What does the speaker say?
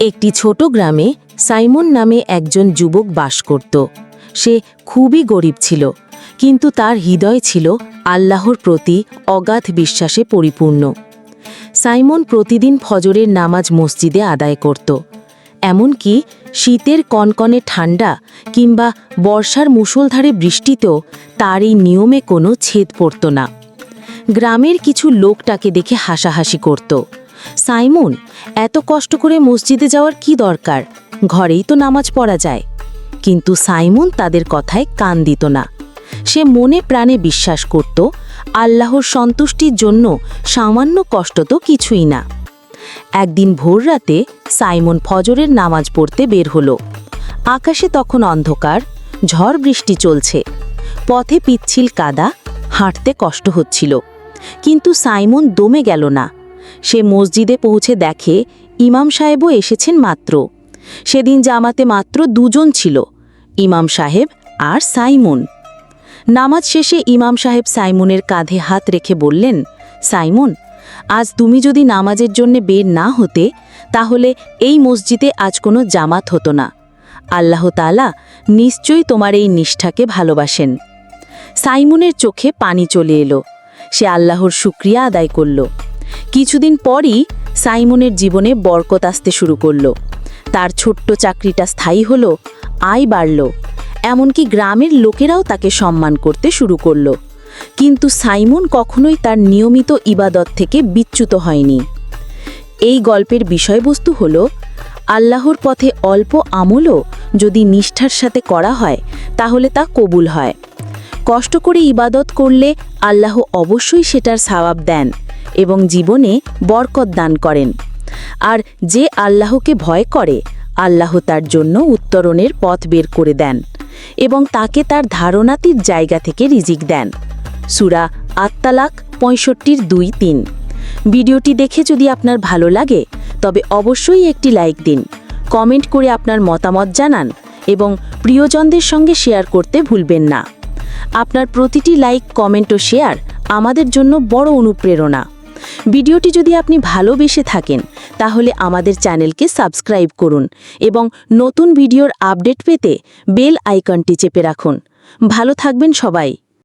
একটি ছোট গ্রামে সাইমন নামে একজন যুবক বাস করত। সে খুবই গরিব ছিল, কিন্তু তার হৃদয় ছিল আল্লাহর প্রতি অগাধ বিশ্বাসে পরিপূর্ণ। সাইমন প্রতিদিন ফজরের নামাজ মসজিদে আদায় করত, এমনকি শীতের কনকনে ঠান্ডা কিংবা বর্ষার মুষলধারে বৃষ্টিতেও তার এই নিয়মে কোনো ছেদ পড়ত না। গ্রামের কিছু লোক তাকে দেখে হাসাহাসি করত। সাইমন, এত কষ্ট করে মসজিদে যাওয়ার কি দরকার? ঘরেই তো নামাজ পড়া যায়। কিন্তু সাইমন তাদের কথায় কান দিত না। সে মনে প্রাণে বিশ্বাস করত, আল্লাহর সন্তুষ্টির জন্য সামান্য কষ্ট তো কিছুই না। একদিন ভোররাতে সাইমন ফজরের নামাজ পড়তে বের হলো। আকাশে তখন অন্ধকার, ঝড় বৃষ্টি চলছে। পথে পিচ্ছিল কাদা, হাঁটতে কষ্ট হচ্ছিল। কিন্তু সাইমন দমে গেল না। সে মসজিদে পৌঁছে দেখে ইমাম সাহেবও এসেছেন মাত্র। সেদিন জামাতে মাত্র দুজন ছিল, ইমাম সাহেব আর সাইমন। নামাজ শেষে ইমাম সাহেব সাইমনের কাঁধে হাত রেখে বললেন, সাইমন, আজ তুমি যদি নামাজের জন্য বের না হতে, তাহলে এই মসজিদে আজ কোনো জামাত হতো না। আল্লাহ তালা নিশ্চয়ই তোমার এই নিষ্ঠাকে ভালোবাসেন। সাইমনের চোখে পানি চলে এলো। সে আল্লাহর শুক্রিয়া আদায় করল। কিছুদিন পরই সাইমনের জীবনে বরকত আসতে শুরু করল। তার ছোট্ট চাকরিটা স্থায়ী হলো, আয় বাড়ল। এমনকি গ্রামের লোকেরাও তাকে সম্মান করতে শুরু করল। কিন্তু সাইমন কখনোই তার নিয়মিত ইবাদত থেকে বিচ্যুত হয়নি। এই গল্পের বিষয়বস্তু হল, আল্লাহর পথে অল্প আমলও যদি নিষ্ঠার সাথে করা হয়, তাহলে তা কবুল হয়। কষ্ট করে ইবাদত করলে আল্লাহ অবশ্যই সেটার সওয়াব দেন। এবং জীবনে বরকত দান করেন। আর যে আল্লাহকে ভয় করে, আল্লাহ তার জন্য উত্তরণের পথ বের করে দেন এবং তাকে তার ধারণাতির জায়গা থেকে রিজিক দেন। সুরা আত্মালাক পঁয়ষট্টির দুই তিন। ভিডিওটি দেখে যদি আপনার ভালো লাগে, তবে অবশ্যই একটি লাইক দিন, কমেন্ট করে আপনার মতামত জানান এবং প্রিয়জনদের সঙ্গে শেয়ার করতে ভুলবেন না। আপনার প্রতিটি লাইক, কমেন্ট ও শেয়ার আমাদের জন্য বড় অনুপ্রেরণা। ভিডিওটি যদি আপনি ভালোবেসে থাকেন, তাহলে আমাদের চ্যানেলকে সাবস্ক্রাইব করুন এবং নতুন ভিডিওর আপডেট পেতে বেল আইকনটি চেপে রাখুন। ভালো থাকবেন সবাই।